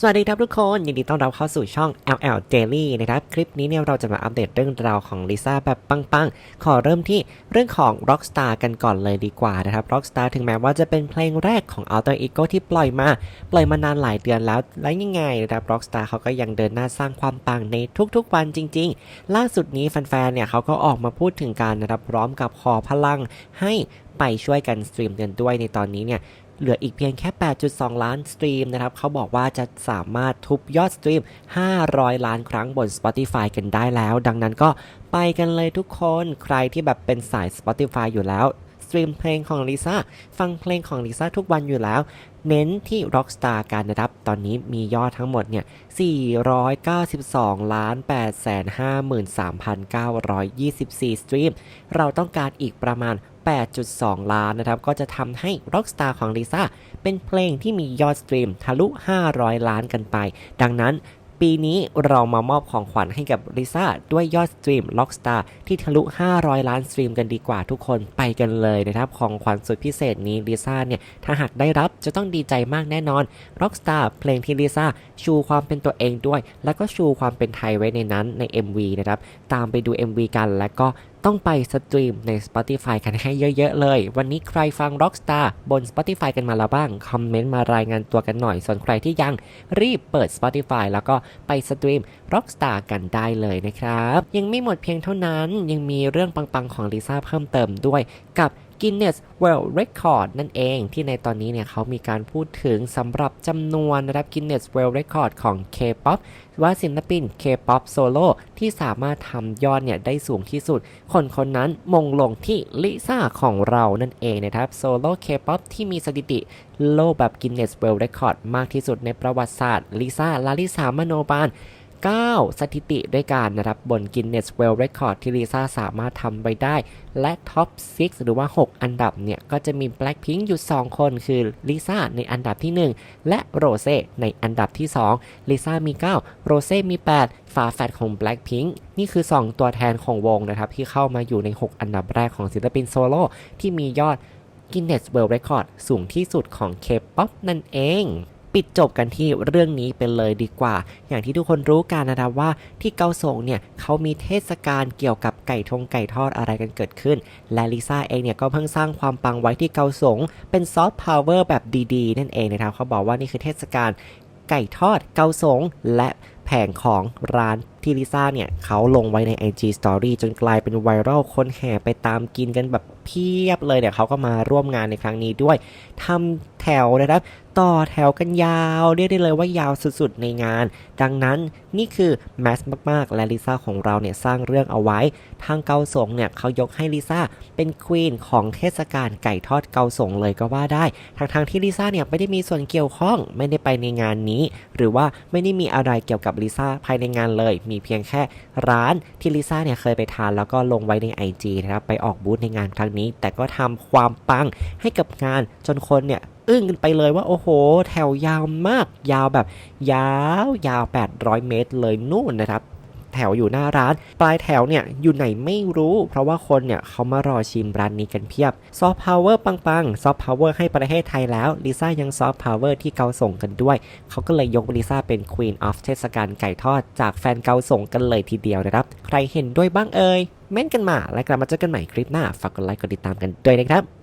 สวัสดีครับทุกคน ยินดีต้อนรับเข้าสู่ช่อง LL Daily นะครับ คลิปนี้เนี่ยเราจะมาอัปเดตเรื่องราวของลิซ่าแบบปังๆ ขอเริ่มที่เรื่องของ Rockstar กันก่อนเลยดีกว่านะครับ Rockstar ถึงแม้ว่าจะเป็นเพลงแรกของ Alter Ego ที่ปล่อยมา ปล่อยมานานหลายเดือนแล้ว และยังไงนะครับ Rockstar เขาก็ยังเดินหน้าสร้างความปังในทุกๆวันจริง ๆ ล่าสุดนี้แฟนๆ เนี่ยเขาก็ออกมาพูดถึงการนะครับพร้อมกับขอพลังให้ไปช่วยกันสตรีมกันด้วยในตอนนี้เนี่ย เหลืออีกเพียงแค่ 8.2 ล้านสตรีมนะครับ เขาบอกว่าจะสามารถทุบยอดสตรีม 500 ล้านครั้งบน Spotify กันได้แล้ว ดังนั้นก็ไปกันเลยทุกคน ใครที่แบบเป็นสาย Spotify อยู่แล้วสตรีมเพลงของลิซ่าฟังเพลงของลิซ่าทุกวันอยู่แล้ว เน้นที่ Rockstar กันนะครับ ตอนนี้มียอดทั้งหมดเนี่ย 492ล้าน853,924 สตรีม เราต้องการอีกประมาณ 8.2 ล้านนะครับ ก็จะทำให้ Rockstar ของลิซ่าเป็นเพลงที่มียอดสตรีมทะลุ 500 ล้านกันไป ดังนั้นปีนี้เรามามอบของขวัญให้กับลิซ่าด้วยยอดสตรีม Rockstar ที่ทะลุ 500 ล้านสตรีมกันดีกว่าทุกคนไปกันเลยนะครับ ของขวัญสุดพิเศษนี้ลิซ่าเนี่ย ถ้าหากได้รับจะต้องดีใจมากแน่นอน Rockstar เพลงที่ลิซ่าชูความเป็นตัวเองด้วย แล้วก็ชูความเป็นไทยไว้ในนั้นใน MV นะครับ ตามไปดู MV กันแล้วก็ต้องไปสตรีมใน Spotify กันให้เยอะ ๆ เลย วันนี้ใครฟัง Rockstar บน Spotify กันมาแล้วบ้าง คอมเมนต์มารายงานตัวกันหน่อย ส่วนใครที่ยังรีบเปิด Spotify แล้วก็ไปสตรีม Rockstar กันได้เลยนะครับ ยังไม่หมดเพียงเท่านั้น ยังมีเรื่องปัง ๆ ของลิซ่าเพิ่มเติมด้วยกับ Guinness World Record นั่นเองที่ในตอนนี้เนี่ยเขามีการพูดถึงสำหรับจำนวนนะครับ Guinness World Record ของ K-POP ว่าศิลปิน K-POP Solo ที่สามารถทำยอดเนี่ยได้สูงที่สุด คนคนนั้นมงลงที่ลิซ่าของเรานั่นเองนะครับ Solo K-POP ที่มีสถิติโลกแบบ Guinness World Record มากที่สุดในประวัติศาสตร์ลิซ่าลาลิสามโนบาล 9 สถิติด้วยกันนะครับบน Guinness World Record ที่ลิซ่าสามารถทำไปได้ และท็อป 6 หรือว่า 6 อันดับเนี่ย ก็จะมี Blackpink อยู่ 2 คนคือลิซ่าในอันดับที่ 1 และโรเซ่ในอันดับที่2ลิซ่ามี 9 โรเซ่มี 8 ฝาแฝดของ Blackpink นี่คือ 2 ตัวแทนของวงนะครับที่เข้ามาอยู่ใน 6 อันดับแรกของศิลปินโซโล่ที่มียอด Guinness World Record สูงที่สุดของ K-POP นั่นเอง ปิดจบกันที่เรื่องนี้ไปเลยดีกว่า อย่างที่ทุกคนรู้กันนะครับว่าที่เกาสงเนี่ยเขามีเทศกาลเกี่ยวกับไก่ทงไก่ทอดอะไรกันเกิดขึ้น และลิซ่าเองเนี่ยก็เพิ่งสร้างความปังไว้ที่เกาสงเป็นซอฟต์พาวเวอร์แบบดีๆ นั่นเองนะครับเขาบอกว่านี่คือเทศกาลไก่ทอดเกาสงและ แผงของร้านที่ลิซ่าเนี่ยเขาลงไว้ใน IG Story จนกลายเป็นไวรัลคนแห่ไปตามกินกันแบบเพียบเลยเนี่ยเขาก็มาร่วมงานในครั้งนี้ด้วยทำแถวนะครับ ต่อแถวกันยาว เรียกได้เลยว่ายาวสุดๆในงาน ดังนั้นนี่คือแมสมากๆ และลิซ่าของเราเนี่ยสร้างเรื่องเอาไว้ ทางเกาสงเนี่ยเขายกให้ลิซ่าเป็นควีนของเทศกาลไก่ทอดเกาสงเลยก็ว่าได้ทางๆที่ลิซ่าเนี่ยไม่ได้มีส่วนเกี่ยวข้องไม่ได้ไปในงานนี้ หรือว่าไม่ได้มีอะไรเกี่ยวกับลิซ่าภายในงานเลย มีเพียงแค่ร้านที่ลิซ่าเนี่ยเคยไปทานแล้วก็ลงไว้ใน IG นะครับไปออกบูธในงานครั้งนี้ แต่ก็ทำความปังให้กับงานจนคนเนี่ยอึ้งกันไปเลยว่าโอ้โห แถวยาวมากยาวแบบ ยาวยาว 800 เมตรเลยนู่นนะครับ ถวอยู่หน้าร้าน ปลายแถวเนี่ยอยู่ไหนไม่รู้ เพราะว่าคนเนี่ยเขามารอชิมร้านนี้กันเพียบซอฟต์พาวเวอร์ปังๆซอฟต์พาวเวอร์ให้ประเทศไทยแล้วลิซ่ายังซอฟต์พาวเวอร์ที่เกาส่งกันด้วย เขาก็เลยยกลิซ่าเป็น Queen of เทศกาลไก่ทอดจากแฟนเกาส่งกันเลยทีเดียวนะครับ ใครเห็นด้วยบ้างเอ่ยเม้นกันมา และกลับมาเจอกันใหม่คลิปหน้า ฝากกดไลค์กดติดตามกันด้วยนะครับ